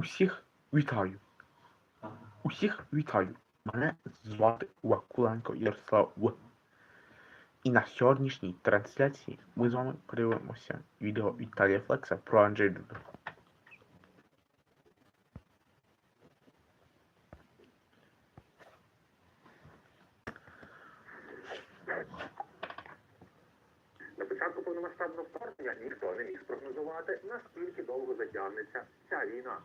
Усіх вітаю. Усіх вітаю. Мене звати Вакуленко Ярослав В. І на сьогоднішній трансляції ми з вами подивимося відео Віталія Флекса про Анджей Дуду. На початку повномасштабного вторгнення ніхто не міг спрогнозувати, наскільки довго затягнеться ця війна.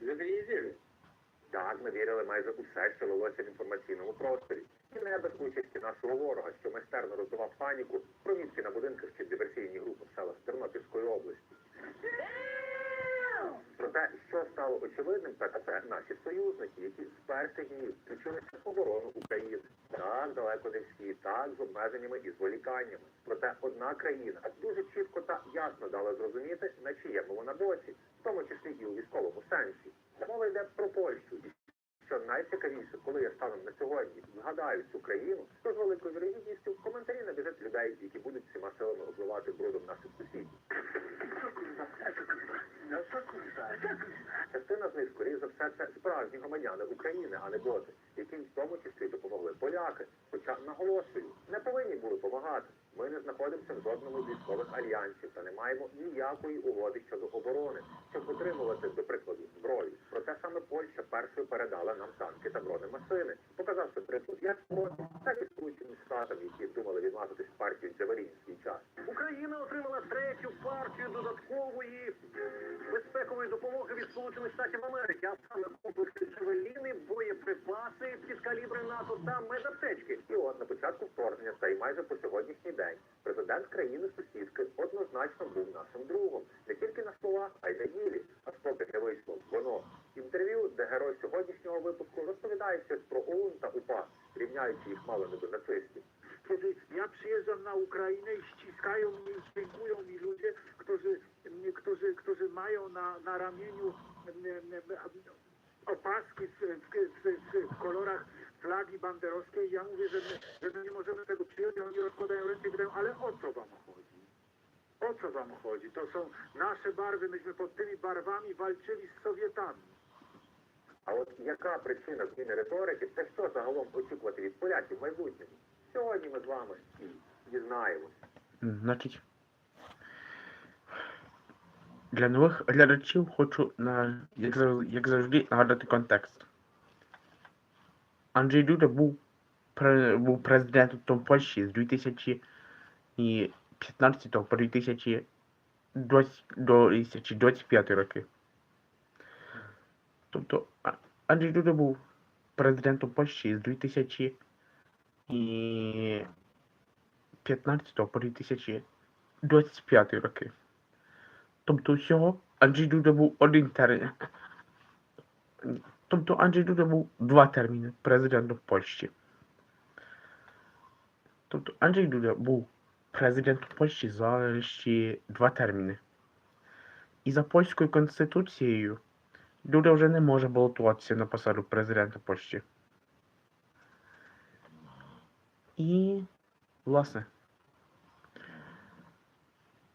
За дві неділі. Так, ми вірили майже усе, що велося в інформаційному просторі. І не без участі нашого ворога, що майстерно роздавав паніку про мітки на будинках чи диверсійні групи в селах Тернопільської області. Проте, що стало очевидним, це наші союзники, які з перших днів включилися в оборону України. Так, далеко не всі, так, з обмеженнями і зволіканнями. Проте одна країна дуже чітко та ясно дала зрозуміти, на чиєму вона боці, в тому числі і у військовому сенсі. Мова йде про Польщу. Що найцікавіше, коли я станом на сьогодні згадаю цю країну, то з великою вірогідністю коментарі набіжать людей, які будуть всіма силами обливати брудом наших сусідів. Частина з них, скоріше за все, це справжні громадяни України, а не боти, яким в тому числі допомогли поляки. Хоча наголошую, не повинні були допомагати. Ми не знаходимося в жодному з військових альянсів та не маємо ніякої угоди щодо оборони, щоб отримувати, до прикладу, зброю. Проте саме Польща першою передала нам танки та бронемашини, показавши приклад як Польщі, так і Сполученим Штатам, які думали відмазатись партію Джавелін в свій час. Україна отримала третю партію додаткової безпекової допомоги від Сполучених Штатів Америки, а саме комплекси «Джавеліни», боєприпаси під калібри НАТО та медаптечки. І от на початку вторгнення та й майже по сьогоднішній день президент країни сусідки однозначно був нашим другом не тільки на словах, а й на ділі. Аж поки не вийшло воно. Інтерв'ю, де герой сьогоднішнього випуску розповідає щось про ОУН та УПА, рівняючи їх мало не до нацистів. Ja przyjeżdżam na Ukrainę i ściskają mnie i dziękują mi ludzie, którzy, którzy, którzy mają na, na m, opaski w, w, w kolorach flagi banderowskiej. Ja mówię, że my, że my nie możemy tego przyjąć, oni rozkładają ręce i pytają, ale o co wam chodzi? O co wam chodzi? To są nasze barwy, myśmy pod tymi barwami walczyli z Sowietami. А от яка причина зміни риторики, це що загалом очікувати від поляків в майбутньому? Сьогодні ми з вами і дізнаємось. Значить, для нових глядачів хочу, на, як завжди, нагадати контекст. Анджей Дуда був, був президентом Польщі з 2015 по 2020 до 2025 роки. Тобто Анджей Дуда був президентом Польщі з 2015 по 2025 роки. Тобто всього Анджей Дуда був один термін. Тобто Анджей Дуда був два терміни президентом Польщі. Тобто Анджей Дуда був президентом Польщі за ще два терміни. І за польською конституцією Дуда вже не може балотуватися на посаду президента Польщі. І, власне,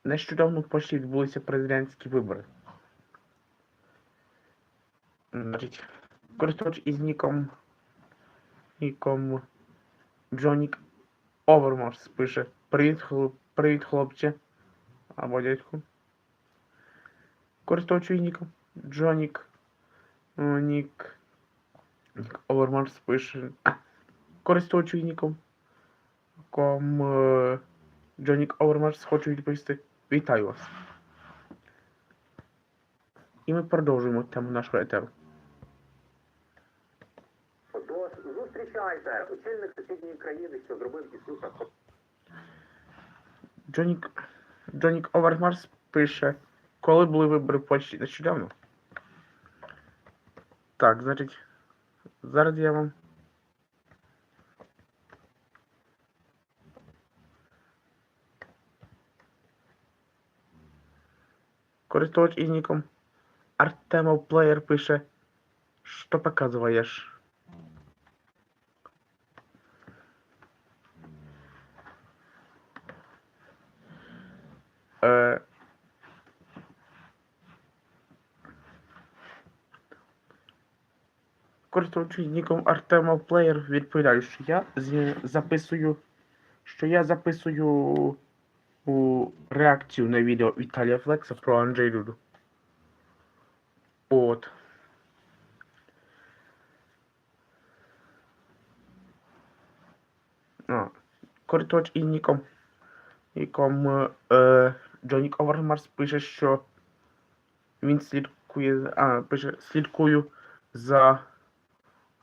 нещодавно в Польщі відбулися президентські вибори. Значить, користувач із ніком, ніком Джонік Оверморс пише Привіт, хлоп, привіт, хлопче. Або дядьку. Користувач із ніком Джонік о, Нік. Нік Оверморс пише. Користувач із ніком ком е, Джонік Овермарс хочу відповісти. Вітаю вас. І ми продовжуємо тему нашого етеру. Зустрічайте, очільник сусідньої країни, що зробив Ісуса Джонік, Джонік Овермарс пише, коли були вибори в Польщі нещодавно. Так, значить, зараз я вам. Користувач із ніком Артемов Плеєр пише, що показуєш? Е, Користуючись ніком Артема Плеєр, відповідаю, що я записую, що я записую у реакцію на відео Віталія Флекса про Анджей Дуду. От. А, користувач і ніком. Ніком е, Джонік Овермарс пише, що він слідкує, а, пише, слідкую за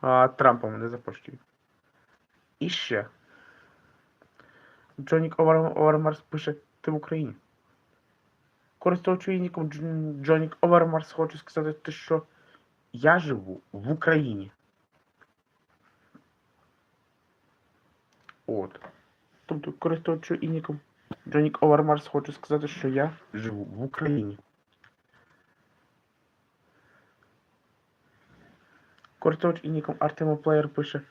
а, Трампом, не за. І ще. Джонік Овермарс пише, ти в Україні. Користуючи ніком Дж- Джонік Овермарс, хочу сказати, те, що я живу в Україні. От. Тобто, користуючи і ніком Джонік Овермарс, хочу сказати, що я живу в Україні. Користувач и ником Артема Плеер пише.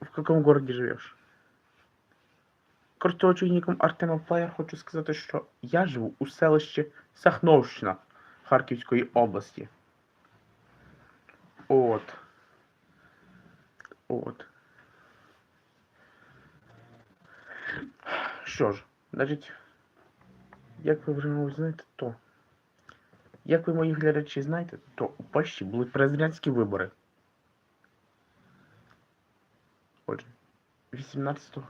В каком городе живеш? Користувач і ником Артема Плеер хочу сказати, що я живу у селищі Сахновщина Харківської області. От. От. Що ж, значить, як ви вже знаєте, то. Як ви мої глядачі знаєте, то у Польщі були президентські вибори. Отже, 18-го.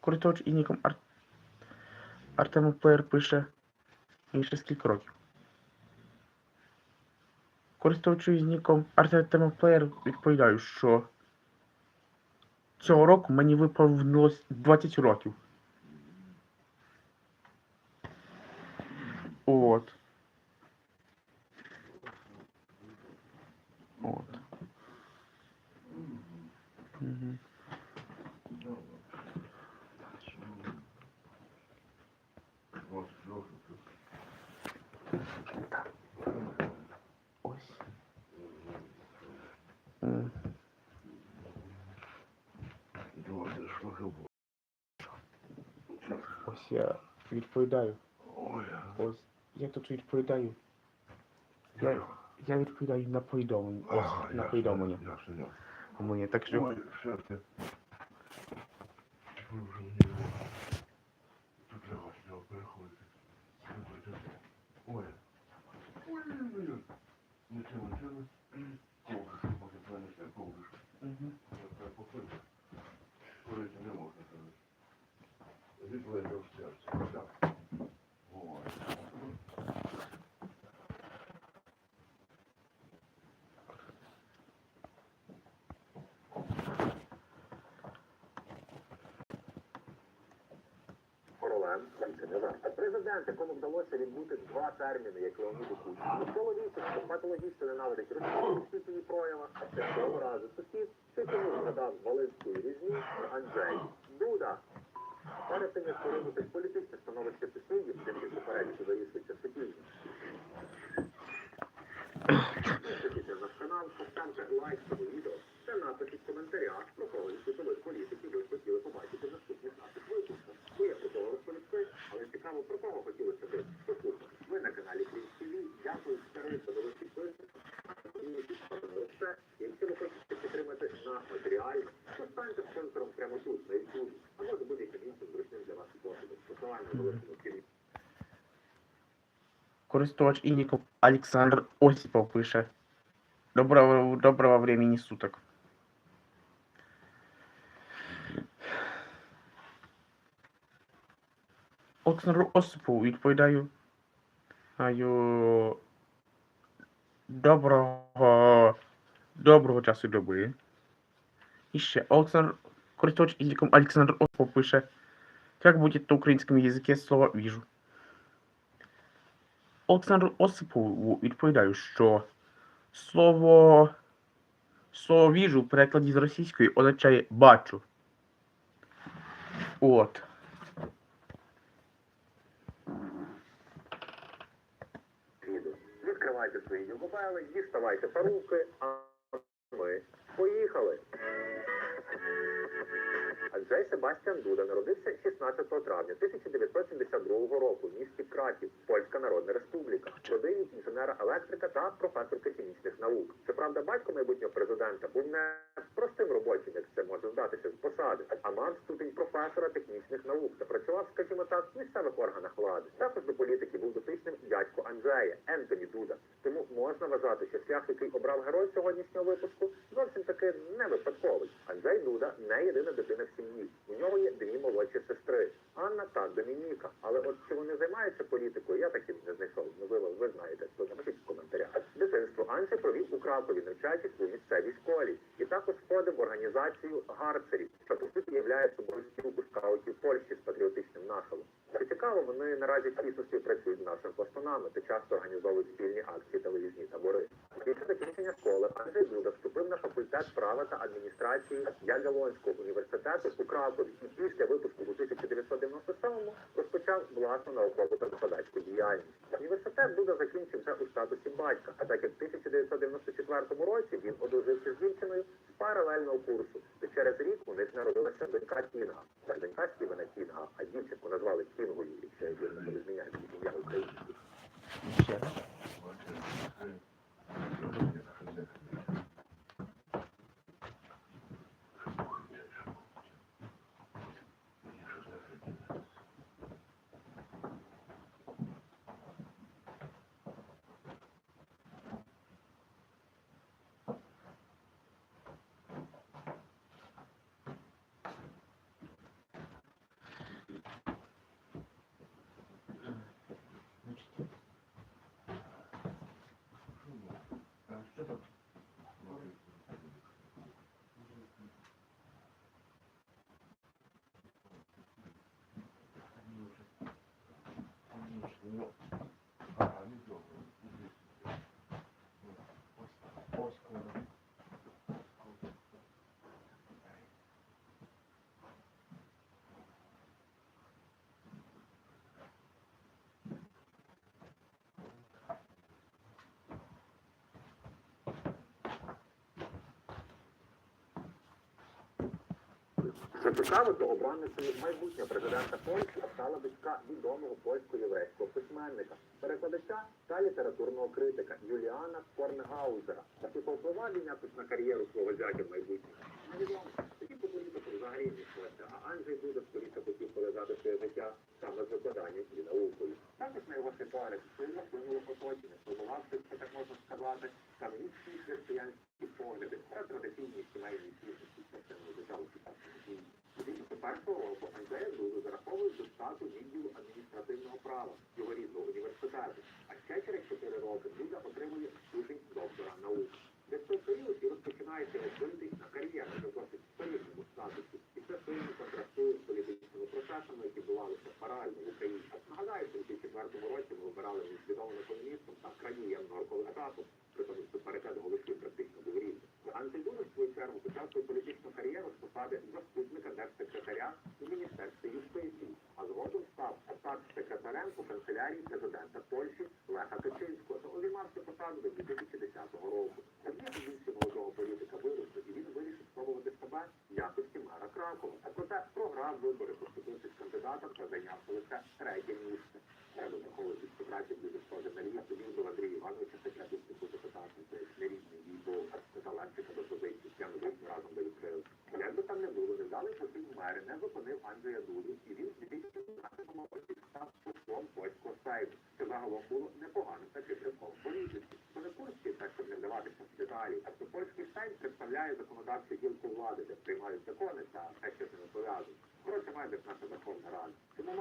Користувач і ніком Ар... Артема Плеєр пише ще скільки років. Користувачу із ніком Артема Плеєр відповідаю, що цього року мені виповнилось 20 років. От. От. Угу. Ось. Ось я відповідаю. Ось я тут відповідаю. Я, я відповідаю на повідомлення. Ось на повідомлення. Ясно, ясно. У мене так що. Ой, все ти. Ви вже мені тут треба сюди переходити. Слухайте. Ой. Ой, ой, ой. Нічого, нічого. Ковриш, може принести ковриш. Мгм. Я треба походити. Курити не можна зараз. Відлежав серце. Так. Ой. Королем Янцинова. Президент, якому вдалося відбути два терміни, як Леоніду Кучму. Чоловічок, що патологічно ненавидить Росію всі свої прояви, а це цього разу сусід, що тому згадав Волинської різні Анджей Дуда. Перед тим, як поринути політичне становище сусідів, тим як попередньо вирішується все пізно. Підписуйтесь на канал, поставте лайк цьому відео та напишіть в коментарях, про кого із світових політиків ви хотіли побачити в наступних наших випусках. Ви як готові розповісти, але цікаво, про кого хотілося б послухати. Ви на каналі Клінс ТВ. Дякую, старий, за нових підписників. Все. Якщо ви хочете підтримати нас матеріально, то станьте спонсором прямо тут, на YouTube, або за будь-яким іншим зручним для вас способом. Посилання залишимо в кінці. Користувач і ніком Олександр Осипов пише. Доброго, доброго времени суток. Олександру Осипову відповідаю. Аю... Доброго... Доброго часу доби. І ще Олександр... Користувач Олександр Осипов пише. Как будет на українському язике слово «вижу»? Олександру Осипову відповідаю, що слово слово віжу в перекладі з російської означає бачу. От. Відкривайте свої югобели, діставайте парубки, а ми поїхали. Анджей Себастьян Дуда народився 16 травня 1972 року в місті Краків, Польська Народна Республіка, родині інженера-електрика та професорки хімічних наук. Щоправда, батько майбутнього президента був не простим робочим, як це може здатися з посади, а мав ступінь професора технічних наук та працював, скажімо так, в місцевих органах влади. Також до політики був дотичним дядько Анджея Ентоні Дуда. Тому можна вважати, що шлях, який обрав герой сьогоднішнього випуску, зовсім таки не випадковий. Анджей Дуда не єдина дитина в сім'ї. У нього є дві молодші сестри Анна та Домініка. Але от чи вони займаються політикою, я таким не знайшов. Ну ви, ви знаєте, то напишіть в коментарях. Дитинство Анці провів у Кракові, навчаючись у місцевій школі, і також входив в організацію гарцерів, що по суті є собою спілку скаутів Польщі з патріотичним нахилом. Що цікаво, вони наразі тісно співпрацюють з нашими пластунами та часто організовують спільні акції виїзні табори. Після закінчення школи Анджей Дуда вступив на факультет права та адміністрації Ягелонського університету у Кракові і після випуску у 1997-му розпочав власну наукову та викладацьку діяльність. Університет Дуда закінчив вже у статусі батька, а так як в 1994 році він одружився з дівчиною з паралельного курсу, через рік у них народилася донька Кінга. Донька Стівена Кінга, а дівчинку назвали Кінгою, якщо я вірно не Що цікаво, майбутнього президента Польщі стала дочка відомого польсько-єврейського письменника, перекладача та літературного критика Юліана Корнгаузера. Та чи повпливав він якось на кар'єру свого зятя в майбутньому? Невідомо. Тоді по політику взагалі не а Анджей Дуда скоріше хотів пов'язати своє життя саме з викладанням і наукою. Також на його світогляд сильно вплинуло оточення, формувавши, що так можна сказати, канонічні християнські погляди та традиційні сімейні цінності частини держави сучасного дії. У 2001 року Анджея Дуду зараховують до штату відділу адміністративного права його рідного університету, а ще через 4 роки Дуда отримує ступінь доктора наук. Той період і розпочинається політична кар'єра в досить солідному статусі, і це сильно контрастує з політичними процесами, які відбувалися паралельно в Україні. Нагадаю, що у 2004 році ми обирали між відомим економістом та країном етапу, при тому, що паритет голосів практично був рівний. Андрій в свою чергу, почав свою політичну кар'єру з посади заступника держсекретаря у Міністерстві юстиції, а згодом став статс-секретарем у канцелярії президента Польщі Леха Качинського обіймався посаду до 2010 року. Тоді більше молодого політика виросли, і він вирішив спробувати себе в якості мера Кракова. А проте програв вибори, поступившись та зайнявся лише третє місце. Треба враховувати співпрацю дуже схоже на рік, тоді до Андрія Івановича секретарську депутату, це нерідний війбо талантика до позиції, я ми разом би відкрили. Як би там не було, невдалий посіб мери не зупинив Анджея Дуду, і він в 2015 році став послом польського сайду, що загалом було непоганим таким рядком політики. По курсі, так щоб не вдаватися в деталі, то польський сайт представляє законодавчу гілку влади, де приймають закони та те, що з ними Коротше, майже наша Верховна Рада. Тому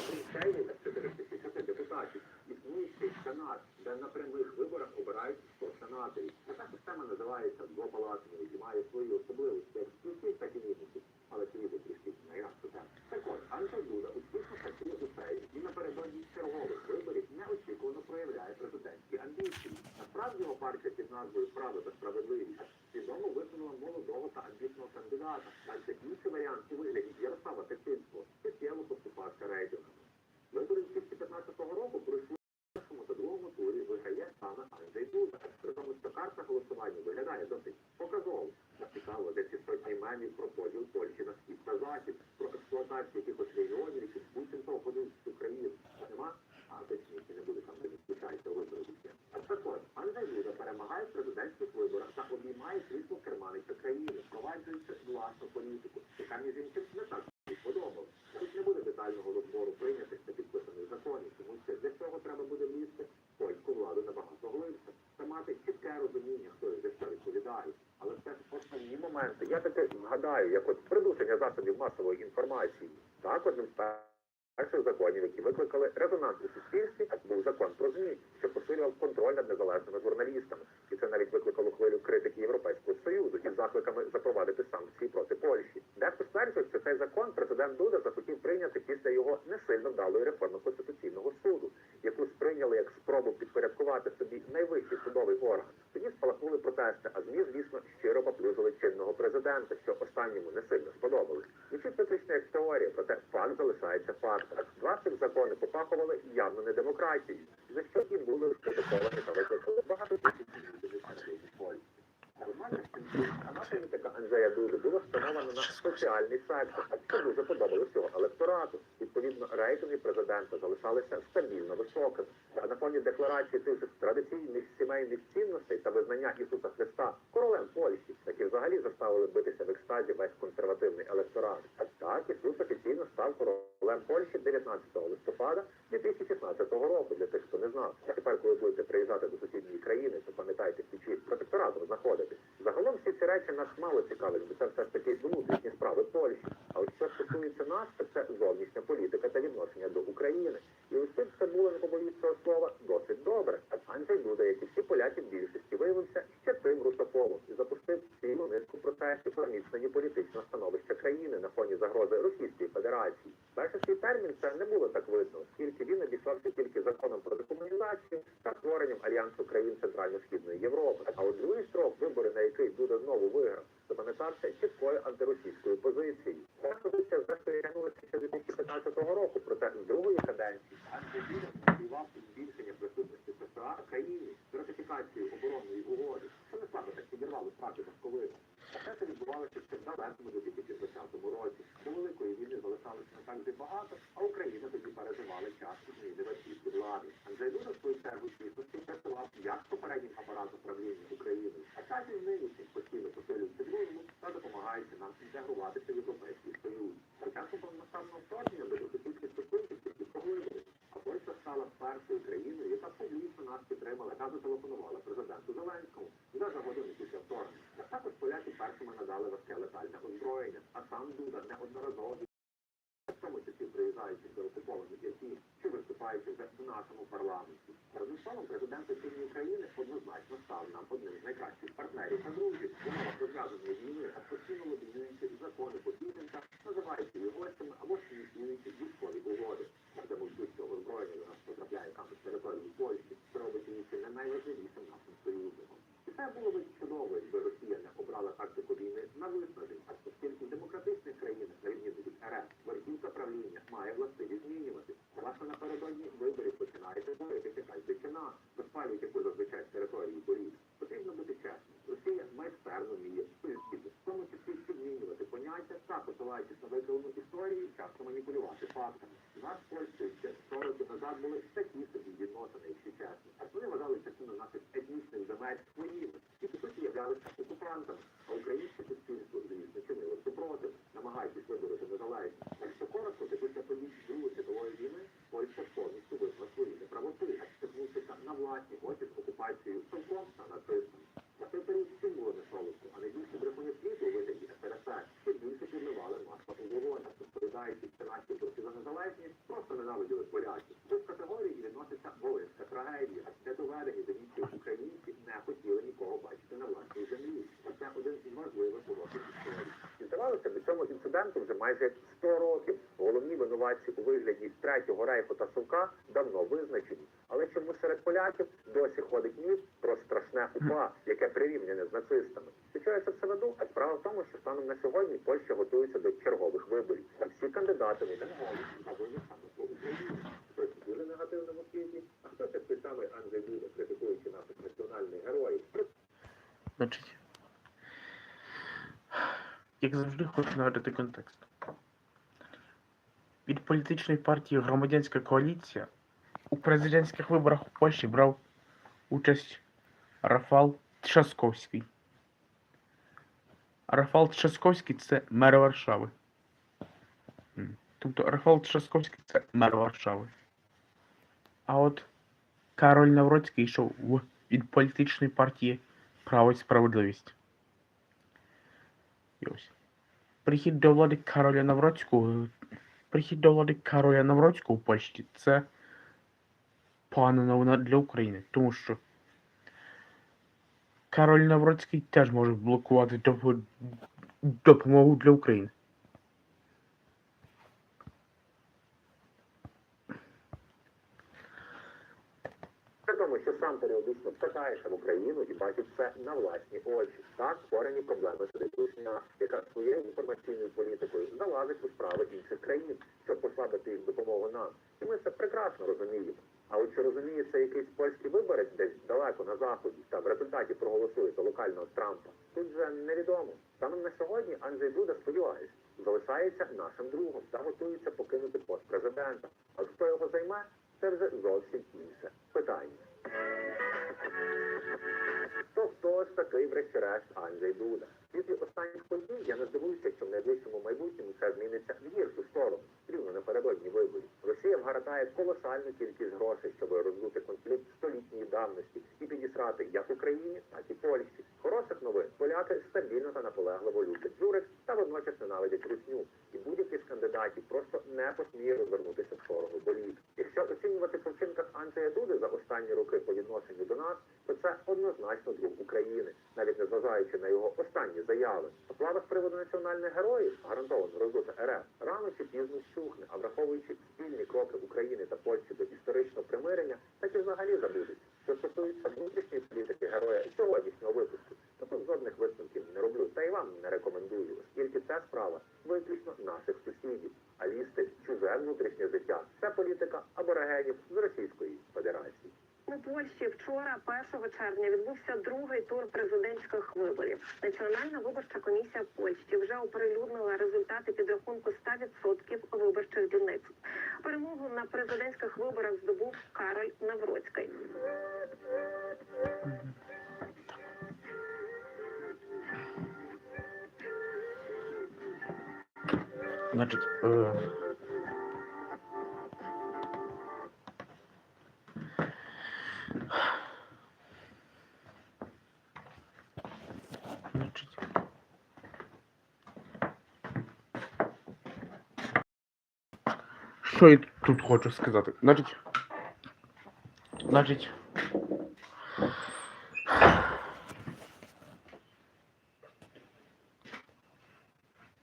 окрім сейві та 460 депутатів, існує ще сенат, де на прямих виборах обирають 100 сенаторів. Така система називається двопалатною і має свої особливості, як плюси, так і мінуси. Але це відео трішки на інакше так. Так от, Анджей Дуда успішно працює у сейві і напередодні чергових виборів неочікувано проявляє президентські амбіції. Насправді його партія під назвою Право та справедливість свідомо висунула молодого та амбітного кандидата, адже інший варіант у вигляді Ярослава Тетинського суттєво поступався рейтингами. Вибори 2015 року пройшли в першому та другому турі виграє саме Анджей Дуда. При тому, що карта голосування виглядає досить показово. Де ці сотні мемів про поділ Польщі на схід та захід. дотації якихось регіонів, які буцімто ходить з України. Нема? А точніше, не буде там де відключається вибори. А так от, Андрій Дуда перемагає в президентських виборах та обіймає крісло керманича країни, впроваджуючи власну політику, яка між іншим не так собі сподобала. Тут не буде детального розбору прийнятих та підписаних законів, тому що для цього треба буде влізти в польську владу набагато глибше та мати чітке розуміння, хто і за що відповідає. Але це ж основні моменти. Я таки згадаю, як от придушення засобів масової інформації. Так, одним з перших законів, які викликали резонанс у суспільстві, був закон про ЗМІ, що посилював контроль над незалежними журналістами. І це навіть викликало хвилю критики Європейського Союзу із закликами запровадити санкції проти Польщі. Дехто стверджує, що цей закон президент Дуда захотів прийняти після його не сильно вдалої реформи конституційного суду, яку сприйняли як спробу підпорядкувати собі найвищий судовий орган. Тоді спалахнули протести, а ЗМІ, звісно, щиро поплюжили чинного президента, що останньому не сильно сподобалось. Звучить виключно як теорія, проте факт залишається фактом. Два цих закони попахували явно не демократії. за що і були розпротоковані та викликали багато тисяч людей в Польщі. Сама політика Анжея Дуди була встановлена на соціальний сектор, 2016 року. Для тих, хто не знав. А тепер, коли будете приїжджати до сусідньої країни, то пам'ятайте, що протекторатом знаходитесь. Загалом всі ці речі нас мало цікавить, бо це все ж таки внутрішні справи Польщі. А ось що стосується нас, то це зовнішня політика та відношення до України. І ось тут це було, не побоюсь цього слова, досить добре. Анджей Дуда, як і всі поляки в більшості, виявився ще тим русофобом і запустив цілу низку протестів про зміцнення політичного становища країни на фоні загрози Російської Федерації. Свій термін це не було так видно, оскільки він обійшовся тільки законом про декомунізацію та створенням альянсу країн Центрально-Східної Європи. А от другий строк, вибори на який Дуда знову виграв, запам'ятався чіткою антиросійською позицією. Ця позиція зрештою тягнулася ще 2015 року, проте з другої каденції Дуда ініціював збільшення присутності США в країні з ратифікацією оборонної угоди, що не слабо так підірвало справді навковину. А це відбувалося ще в далекому 2020 році. До великої війни залишалося не так вже багато, а Україна тоді переживала час зміни російської влади. Андрій Дуда в свою чергу дійсності працював як попереднім апаратом правління Україною, а так і нинішнім постійно посилюється другому та допомагаючи нам інтегруватися в Європейський Союз. Початку повномасштабного вторгнення до російських стосунків тільки поглибились. А Польща стала першою країною, яка публічно нас підтримала та зателефонувала президенту Зеленському за за годину після вторгнення. А також поляки першими надали важке летальне озброєння, а сам Дуда неодноразово в тому числі приїжджаючи до окупованих які чи виступаючи вже в нашому парламенті. Разом з словом, президент сусідньої країни однозначно став нам одним з найкращих партнерів та друзів. Вона умовах розв'язаної війни, а постійно лобіюючи закони Путінка, називаючи їх гостями або ж ініціюючи військові угоди. Демонструють, що озброєння до нас потрапляє там з території Польщі, що робить її чи не найважливішим нашим союзником. І це було б чудово, якби Росія не обрала тактику війни на виснаження, оскільки в демократичних країнах, на відміну від РФ, верхівка правління має властивість змінювати. Власне, напередодні виборів починаєте говорити якась дичина, розпалюють яку зазвичай з території борів. Потрібно бути чесним. Росія майстерно вміє політику, в тому числі змінювати поняття та посилаючись на викривлену історію, часто маніпулювати фактами. У нас в Польщі ще 100 років назад були такі собі відносини, якщо чесно. А вони вважали частину наших етнічних земель своїми і по суті окупантами. А українське суспільство, звісно, чинило супротив, намагайтесь вибороти незалежність. Якщо коротко, то після подій Другої світової війни Польща повністю визнала свої неправоти, а стикнувшися на власні очі з окупацією цілком та нацистами. На той період всім було не солодко, а найбільше брехуні світу у вигляді СРСР ще більше підливали масло у вогонь, розповідаючи, що наші борці за незалежність просто ненавиділи поляків. До категорії відноситься волинська трагедія, де доведені до вічі українці не хотіли нікого бачити на власній землі. Це один із важливих уроків історії. І здавалося, до цьому інциденту вже майже 100 років. Головні винуватці у вигляді третього рейху та совка давно визначені. Але чому серед поляків досі ходить міф про страшне УПА, яке прирівняне з нацистами? Що чого я це все веду? А справа в тому, що станом на сьогодні Польща готується до чергових виборів. А всі кандидати. Хтось дуже негативно в освіті, а хтось як той Анджей Дуда, критикуючи наших національних героїв. Значить, як завжди, хочу нагадати контекст. від політичної партії Громадянська коаліція у президентських виборах у Польщі брав участь Рафал Трzaskowski. Рафал Трzaskowski – це мер Варшави. Тобто Рафал Трzaskowski – це мер Варшави. А от Кароль Навроцький йшов в- від політичної партії Право і справедливість. І ось. Прихід до влади Кароля Навроцького. Прихід до влади Кароля Навроцького в Польщі це погана новина для України, тому що Кароль Навроцький теж може блокувати допомогу для України. Тому, що сам періодично втикаєш в Україну і бачиш це на власні очі. Так створені проблеми русня, яка своєю інформаційною політикою залазить у справи інших країн, щоб послабити їх допомогу нам. І ми це прекрасно розуміємо. А от чи розуміє це якийсь польський виборець десь далеко на заході та в результаті проголосує за локального Трампа? Тут же невідомо. Станом на сьогодні Анджей Дуда сподіваюся, залишається нашим другом та готується покинути пост президента. А хто його займе, це вже зовсім інше питання. То хто ж такий, врешті-решт, Анджей Дуда? Після останніх подій я не здивуюся, що в найближчому майбутньому це зміниться в гіршу сторону, рівно напередодні виборів. Росія вгортає колосальну кількість грошей, щоб роздути конфлікт столітньої давності і підісрати як Україні, так і Польщі. Хороших новин поляки стабільно та наполегливо люблять журик та водночас ненавидять русню. І будь-який з кандидатів просто не посміє розвернутися в сторону боліт. Якщо оцінювати по вчинках Анджея Дуди за останні роки по відношенню до нас, то це однозначно друг України, навіть незважаючи на його останні заяви. Оплата з приводу національних героїв, гарантовано роздута РФ, рано чи пізно щухне, а враховуючи спільні кроки України та Польщі до історичного примирення, так і взагалі забудуть. Що стосується внутрішньої політики героя сьогоднішнього випуску, то тут жодних висновків не роблю, та й вам не рекомендую, оскільки ця справа виключно наших сусідів. А лізти чуже внутрішнє життя це політика аборигенів з Російської Федерації. У Польщі вчора, 1 червня, відбувся другий тур президентських виборів. Національна виборча комісія Польщі Що я тут хочу сказати? Значить. Значить.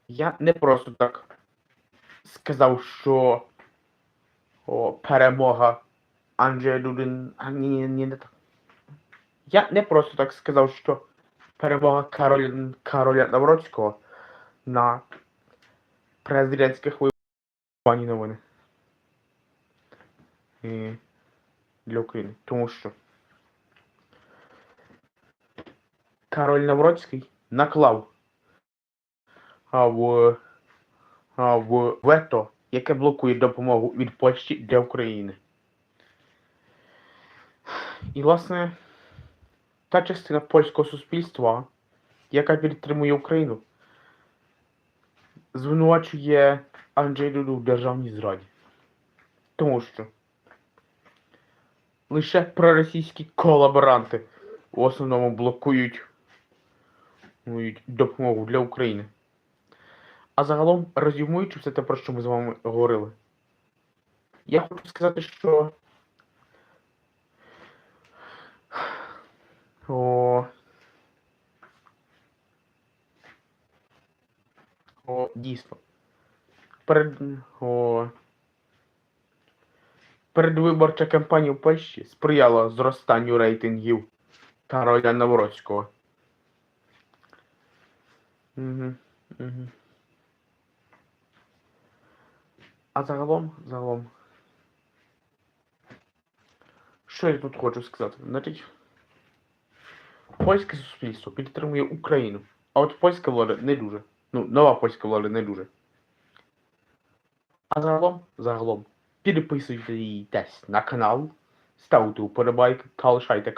Я не просто так сказав, що о, перемога Анджея Дудин. А, ні, ні, ні, не так. Я не просто так сказав, що перемога Кароля, Кароля Навроцького на президентських виборах новини. І для України. Тому що Кароль Навроцький наклав а в, а в вето, яке блокує допомогу від Польщі для України. І, власне, та частина польського суспільства, яка підтримує Україну, звинувачує Анджей Дуду в державній зраді. Тому що лише проросійські колаборанти в основному блокують допомогу для України. А загалом, резюмуючи все те, про що ми з вами говорили, я хочу сказати, що о, о дійсно. Перед, о, передвиборча кампанія в Польщі сприяла зростанню рейтингів Кароля Навроцького. Угу, угу. А загалом, загалом. Що я тут хочу сказати? Значить, польське суспільство підтримує Україну, а от польська влада не дуже. Ну, нова польська влада не дуже. А загалом, загалом, підписуйтесь на канал, ставте вподобайки та лишайте.